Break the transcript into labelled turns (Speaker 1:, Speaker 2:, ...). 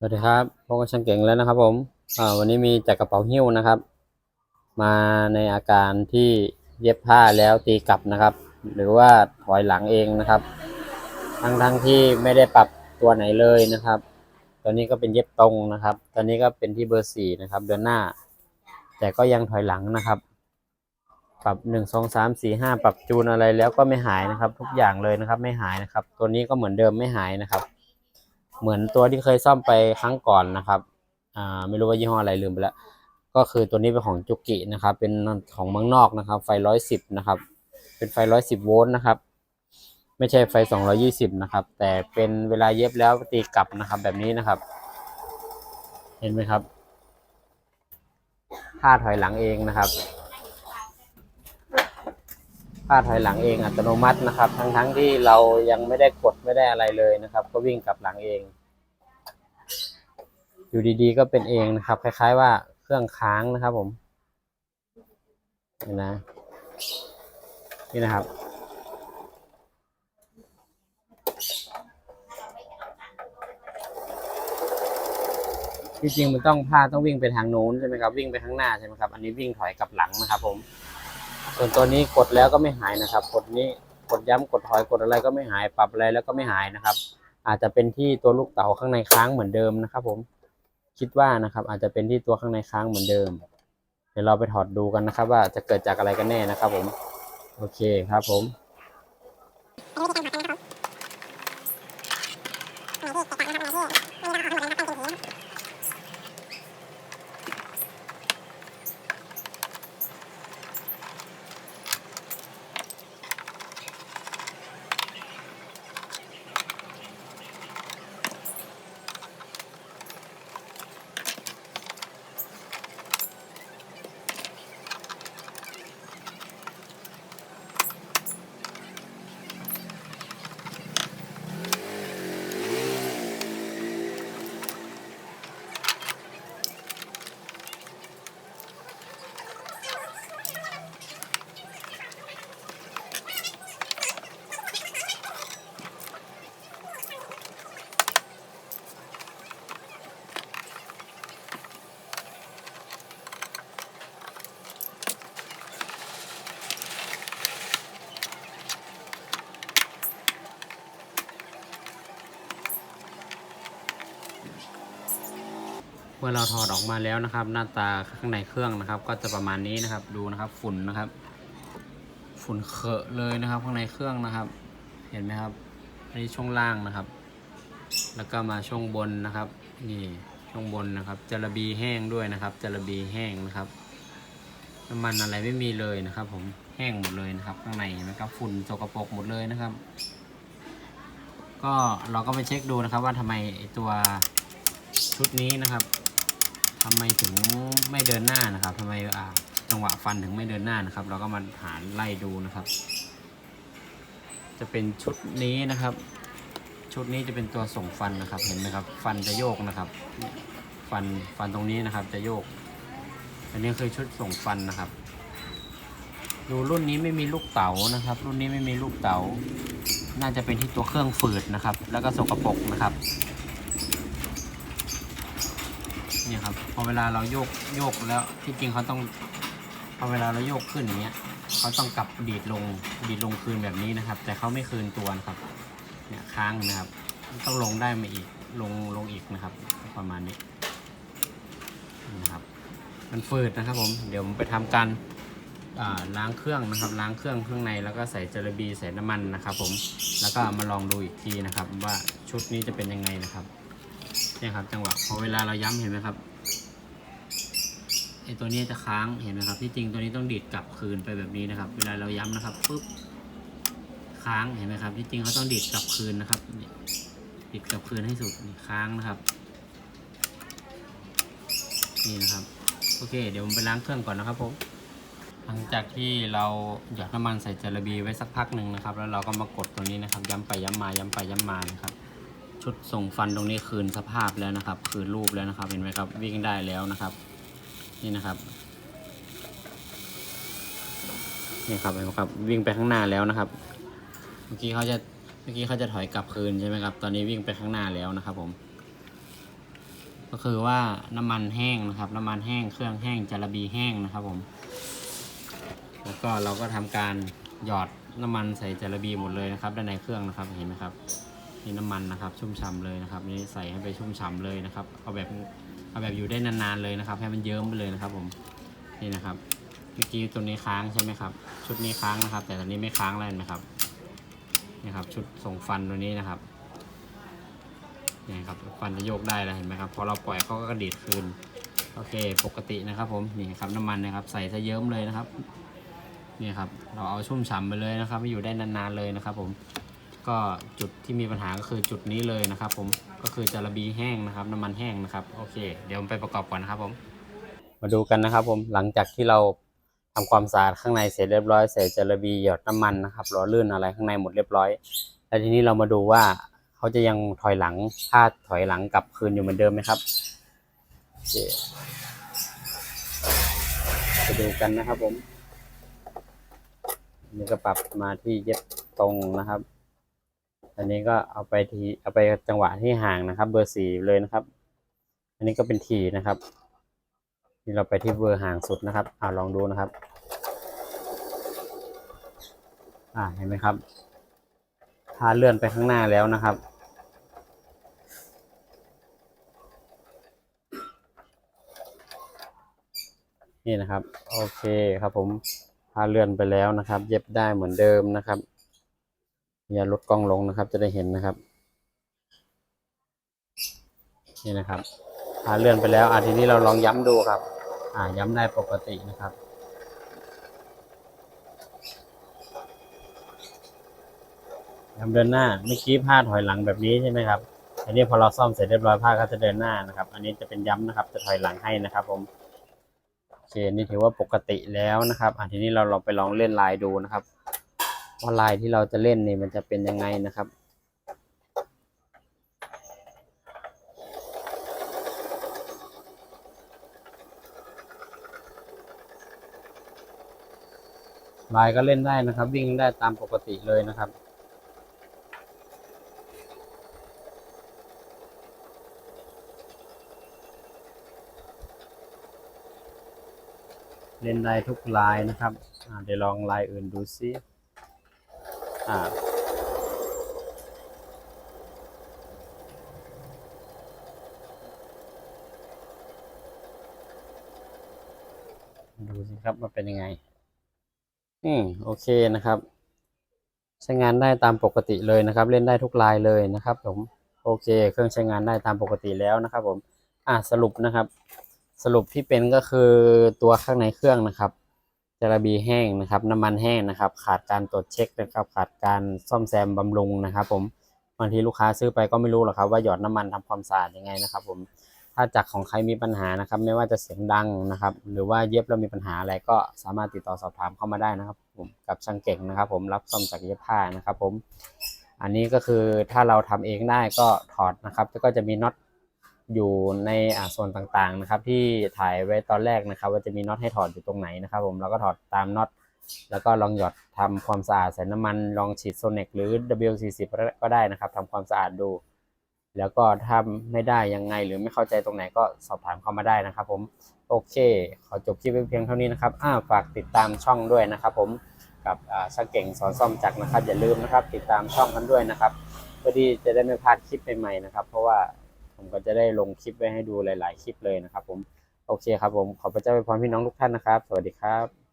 Speaker 1: สวัสดีครับพบกับช่างเก่งแล้วนะครับผมวันนี้มีจัดกระเป๋าหิ้วนะครับ มาในอาการที่เย็บผ้าแล้วตีกลับนะครับ หรือว่าถอยหลังเองนะครับ ทั้งทั้งที่ไม่ได้ปรับตัวไหนเลยนะครับ ตอนนี้ก็เป็นเย็บตรงนะครับ ตอนนี้ก็เป็นที่เบอร์สี่นะครับ เดือนหน้า แต่ก็ยังถอยหลังนะครับ ปรับหนึ่งสองสามสี่ห้าปรับจูนอะไรแล้วก็ไม่หายนะครับ ทุกอย่างเลยนะครับ ไม่หายนะครับ ตัวนี้ก็เหมือนเดิมไม่หายนะครับ เหมือนตัวที่เคยซ่อมไปครั้งก่อนนะครับอ่าไม่รู้ว่ายี่ห้ออะไรลืมไปแล้ว ก็คือตัวนี้เป็นของจุกินะครับ เป็นของเมืองนอกนะครับ ไฟร้อยสิบนะครับ เป็นไฟร้อยสิบโวลต์นะครับ ไม่ใช่ไฟสองร้อยี่สิบนะครับ แต่เป็นเวลาเย็บแล้วตีกลับนะครับ แบบนี้นะครับ เห็นไหมครับผ้าถอยหลังเองนะครับ ผ้าถอยหลังเองอัตโนมัตินะครับ ทั้งทั้งๆที่เรายังไม่ได้กดไม่ได้อะไรเลยนะครับ ก็วิ่งกลับหลังเอง อยู่ดีๆก็เป็นเองนะครับ คล้าย ๆ ว่าเครื่องค้างนะครับ ผมนี่นะ นี่นะครับที่จริงมันต้องผ้าต้องวิ่งไปทางโน้นใช่ไหมครับวิ่งไปข้างหน้าใช่ไหมครับ อันนี้วิ่งถอยกลับหลังนะครับผม ส่วนตัวนี้กดแล้วก็ไม่หายนะครับ กดนี้กดย้ำกดถอยกดอะไรก็ไม่หายปรับอะไรแล้วก็ไม่หายนะครับ อาจจะเป็นที่ตัวลูกเต๋าข้างในค้างเหมือนเดิมนะครับ ผมคิดว่านะครับ อาจจะเป็นที่ตัวข้างในค้างเหมือนเดิม เดี๋ยวเราไปถอดดูกันนะครับ ว่าจะเกิดจากอะไรกันแน่นะครับ ผม โอเคครับ ผมเมื่อเร เมื่อเราถอดออกมาแล้วนะครับ หน้าตาข้างในเครื่องนะครับ ก็จะประมาณนี้นะครับ ดูนะครับ ฝุ่นนะครับ ฝุ่นเคอะเลยนะครับ ข้างในเครื่องนะครับ เห็นไหมครับอันนี้ช่วงล่างนะครับ แล้วก็มาช่วงบนนะครับ นี่ช่วงบนนะครับจระบีแห้งด้วยนะครับจระบีแห้งนะครับน้ำมันอะไรไม่มีเลยนะครับ ผมแห้งหมดเลยนะครับ ข้างในเห็นะครับฝุ่นสกปรกหมดเลยนะครับ ก็เราก็ไปเช็คดูนะครับ ว่าทำไมตัวชุดนี้นะครับ ทำไมถึงไม่เดินหน้านะครับทำไมอ่าจังหวะฟันถึงไม่เดินหน้านะครับ เราก็มาหาไล่ดูนะครับ จะเป็นชุดนี้นะครับ ชุดนี้จะเป็นตัวส่งฟันนะครับ เห็นไหมครับ ฟันจะโยกนะครับ ฟันฟันตรงนี้นะครับ จะโยก อันนี้คือชุดส่งฟันนะครับ ดูรุ่นนี้ไม่มีลูกเต๋านะครับ รุ่นนี้ไม่มีลูกเต๋าน่าจะเป็นที่ตัวเครื่องฝืดนะครับ แล้วก็สกปรกนะครับ เนี่ยครับพอเวลาเราโยกโยกแล้วที่จริงเขาต้องพอเวลาเราโยกขึ้นอย่างเงี้ยเขาต้องกลับดีดลงดีดลงคืนแบบนี้นะครับ แต่เขาไม่คืนตัวนะครับเนี่ยค้างนะครับต้องลงได้มาอีกลงลงอีกนะครับ ประมาณนี้นะครับ มันฝืดนะครับผมเดี๋ยวผมไปทำการล้างเครื่องนะครับ ล้างเครื่องข้างในแล้วก็ใส่เจลาบีใส่น้ำมันนะครับ ผมแล้วก็มาลองดูอีกทีนะครับ ว่าชุดนี้จะเป็นยังไงนะครับ เนี่ยครับ จังหวะพอเวลาเราย้ำเห็นไหมครับไอตัวนี้จะค้างเห็นไหมครับที่จริงตัวนี้ต้องดีดกลับคืนไปแบบนี้นะครับ เวลาเราย้ำนะครับปุ๊บค้างเห็นไหมครับ ที่จริงเขาต้องดีดกลับคืนนะครับดีดกลับคืนให้สุดค้างนะครับ นี่นะครับโอเค เดี๋ยวผมไปล้างเครื่องก่อนนะครับผมหลังจากที่เราหยดน้ำมันใส่เจลาบีไว้สักพักหนึ่งนะครับ แล้วเราก็มากดตัวนี้นะครับ ย้ำไปย้ำมาย้ำไปย้ำมานะครับ ชุดส่งฟันตรงนี้คืนสภาพแล้วนะครับ คืนรูปแล้วนะครับ เห็นไหมครับวิ่งได้แล้วนะครับ นี่นะครับนี่ครับเห็นไหมครับวิ่งไปข้างหน้าแล้วนะครับ เมื่อกี้เขาจะเมื่อกี้เขาจะถอยกลับคืนใช่ไหมครับ ตอนนี้วิ่งไปข้างหน้าแล้วนะครับ ผม ก็คือว่าน้ำมันแห้งนะครับ น้ำมันแห้งเครื่องแห้งจาระบีแห้งนะครับ ผม แล้วก็เราก็ทำการหยอดน้ำมันใส่จาระบีหมดเลยนะครับ ด้านในเครื่องนะครับเห็นไหมครับ นี่น้ำมันนะครับ ชุ่มฉ่าเลยนะครับนี่ใส่ให้ไปชุ่มฉ่าเลยนะครับ เอาแบบเอาแบบอยู่ได้นานๆเลยนะครับ ให้มันเยิ้มไปเลยนะครับ ผมนี่นะครับเมื่อกี้ตัวนี้ค้างใช่ไหมครับ ชุดนี้ค้างนะครับ แต่ตอนนี้ไม่ค้างแล้วเห็นไหมครับนี่ครับ ชุดส่งฟันตัวนี้นะครับนี่ครับฟันจะโยกได้แล้วเห็นไหมครับพอเราปล่อยเขาก็กระดิดคืนโอเคปกตินะครับ ผมนี่ครับน้ำมันนะครับ ใส่ซะเยิ้มเลยนะครับนี่ครับ เราเอาชุ่มฉ่ำไปเลยนะครับไม่อยู่ได้นานๆเลยนะครับ ผม ก็จุดที่มีปัญหาก็คือจุดนี้เลยนะครับ ผมก็คือจาระบีแห้งนะครับ น้ำมันแห้งนะครับโอเค เดี๋ยวไปประกอบก่อนนะครับผม มาดูกันนะครับ ผมหลังจากที่เราทำความสะอาดข้างในเสร็จเรียบร้อยใส่จาระบีหยดน้ำมันนะครับล้อลื่นอะไรข้างในหมดเรียบร้อยแล้วทีนี้เรามาดูว่าเขาจะยังถอยหลังถ้าถอยหลังกลับคืนอยู่เหมือนเดิมไหมครับโอเคไปดูกันนะครับผมนนี้ก็ปรับมาที่เย็บตรงนะครับ อันนี้ก็เอาไปทีเอาไปจังหวะที่ห่างนะครับ เบอร์สี่เลยนะครับ อันนี้ก็เป็นทีนะครับนี่เราไปที่เบอร์ห่างสุดนะครับอ่าลองดูนะครับ อ่าเห็นไหมครับ ถ้าเลื่อนไปข้างหน้าแล้วนะครับนี่นะครับ โอเคครับผมถ้าเลื่อนไปแล้วนะครับ เย็บได้เหมือนเดิมนะครับ อย่าลดกล้องลงนะครับ จะได้เห็นนะครับ นี่นะครับถ้าเลื่อนไปแล้วอะทีนี้เราลองย้ำดูครับ อ่าย้ำได้ปกตินะครับย้ำเดินหน้าเมื่อกี้ผ้าถอยหลังแบบนี้ใช่ไหมครับอันนี้พอเราซ่อมเสร็จเรียบร้อยผ้าก็จะเดินหน้านะครับ อันนี้จะเป็นย้ำนะครับ จะถอยหลังให้นะครับ ผมโอเคนี่ถือว่าปกติแล้วนะครับอะทีนี้เราลองไปลองเล่นลายดูนะครับ ว่าลายที่เราจะเล่นนี่มันจะเป็นยังไงนะครับ ลายก็เล่นได้นะครับ วิ่งได้ตามปกติเลยนะครับเล่นได้ทุกลายนะครับเดี๋ยวลองลายอื่นดูซิ ดูสิครับว่าเป็นยังไง อืมโอเคนะครับ ใช้งานได้ตามปกติเลยนะครับ เล่นได้ทุกลายเลยนะครับ ผม โอเค เครื่องใช้งานได้ตามปกติแล้วนะครับ ผม อะสรุปนะครับ สรุปที่เป็นก็คือตัวข้างในเครื่องนะครับ จาระบีแห้งนะครับ น้ำมันแห้งนะครับ ขาดการตรวจเช็คนะครับ ขาดการซ่อมแซมบำรุงนะครับ ผมบางทีลูกค้าซื้อไปก็ไม่รู้หรอกครับว่าหยอดน้ำมันทำความสะอาดยังไงนะครับ ผมถ้าจากของใครมีปัญหานะครับ ไม่ว่าจะเสียงดังนะครับ หรือว่าเย็บแล้วมีปัญหาอะไรก็สามารถติดต่อสอบถามเข้ามาได้นะครับ ผมกับช่างเก่งนะครับ ผมรับซ่อมจากเย็บผ้านะครับ ผม อันนี้ก็คือถ้าเราทำเองได้ก็ถอดนะครับแล้วก็จะมีน็อต อยู่ในอ่าส่วนต่างๆนะครับ ที่ถ่ายไว้ตอนแรกนะครับ ว่าจะมีน็อตให้ถอดอยู่ตรงไหนนะครับ ผมเราก็ถอดตามน็อตแล้วก็ลองหยอดทำความสะอาดใส่น้ำมันลองฉีดโซเนกหรือ W40 ก็ได้นะครับทำความสะอาดดู แล้วก็ถ้าไม่ได้ยังไงหรือไม่เข้าใจตรงไหนก็สอบถามเข้ามาได้นะครับ ผมโอเค ขอจบคลิปไว้เพียงเท่านี้นะครับอ้าฝากติดตามช่องด้วยนะครับ ผมกับช่างเก่งสอนซ่อมจักรนะครับ อย่าลืมนะครับ ติดตามช่องกันด้วยนะครับเพื่อที่จะได้ไม่พลาดคลิปใหม่ๆนะครับ เพราะว่า ผมก็จะได้ลงคลิปไว้ให้ดูหลาย ๆ คลิปเลยนะครับผม โอเคครับผม ขอพระเจ้าไปพรพี่น้องทุกท่านนะครับ สวัสดีครับ